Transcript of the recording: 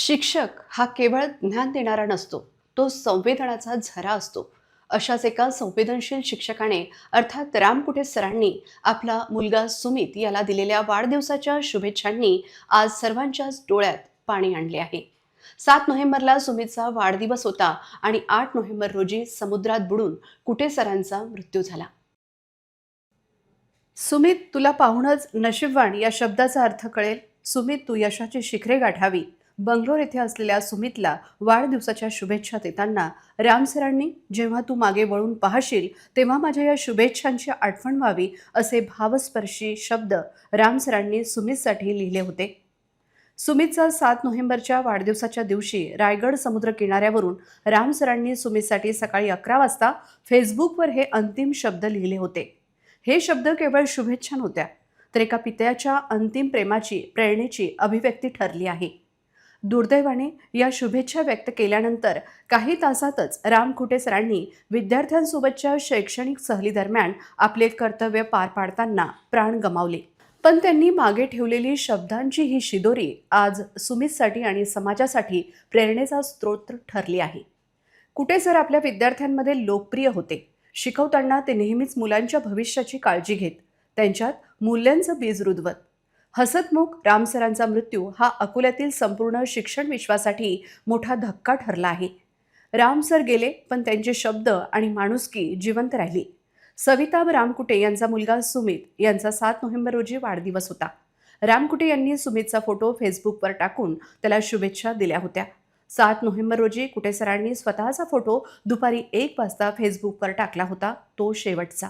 शिक्षक हा केवळ ज्ञान देणारा नसतो तो संवेदनाचा झरा असतो. अशाच एका संवेदनशील शिक्षकाने अर्थात रामकुटे सरांनी आपला मुलगा सुमित याला दिलेल्या वाढदिवसाच्या शुभेच्छांनी आज सर्वांच्याच डोळ्यात पाणी आणले आहे. सात नोव्हेंबरला सुमितचा वाढदिवस होता आणि आठ नोव्हेंबर रोजी समुद्रात बुडून कुटे सरांचा मृत्यू झाला. सुमित तुला पाहूनच नशीबवान या शब्दाचा अर्थ कळेल. सुमित तू यशाची शिखरे गाठावी. बंगलोर येथे असलेल्या सुमितला वाढदिवसाच्या शुभेच्छा देताना राम सरांनी जेव्हा तू मागे वळून पाहशील तेव्हा माझ्या या शुभेच्छांची आठवण व्हावी असे भावस्पर्शी शब्द राम सरांनी सुमितसाठी लिहिले होते. सुमितचा सात नोव्हेंबरच्या वाढदिवसाच्या दिवशी रायगड समुद्र किनाऱ्यावरून राम सरांनी सुमितसाठी सकाळी अकरा वाजता फेसबुकवर हे अंतिम शब्द लिहिले होते. हे शब्द केवळ शुभेच्छा नव्हत्या तर एका पित्याच्या अंतिम प्रेमाची प्रेरणेची अभिव्यक्ती ठरली आहे. दुर्दैवाने या शुभेच्छा व्यक्त केल्यानंतर काही तासातच राम खुटे सरांनी विद्यार्थ्यांसोबतच्या शैक्षणिक सहलीदरम्यान आपले कर्तव्य पार पाडताना प्राण गमावले. पण त्यांनी मागे ठेवलेली शब्दांची ही शिदोरी आज सुमितसाठी आणि समाजासाठी प्रेरणेचा स्रोत ठरली आहे. कुठे सर आपल्या विद्यार्थ्यांमध्ये लोकप्रिय होते. शिकवताना ते नेहमीच मुलांच्या भविष्याची काळजी घेत त्यांच्यात मूल्यांचं बीज रुजवत. हसतमुख रामसरांचा मृत्यू हा अकोल्यातील संपूर्ण शिक्षण विश्वासाठी मोठा धक्का ठरला आहे. राम सर गेले पण त्यांचे शब्द आणि माणुसकी जिवंत राहिली. सविताभ रामकुटे यांचा मुलगा सुमित यांचा सात नोव्हेंबर रोजी वाढदिवस होता. रामकुटे यांनी सुमितचा फोटो फेसबुकवर टाकून त्याला शुभेच्छा दिल्या होत्या. सात नोव्हेंबर रोजी कुटे सरांनी स्वतःचा फोटो दुपारी एक वाजता फेसबुकवर टाकला होता तो शेवटचा.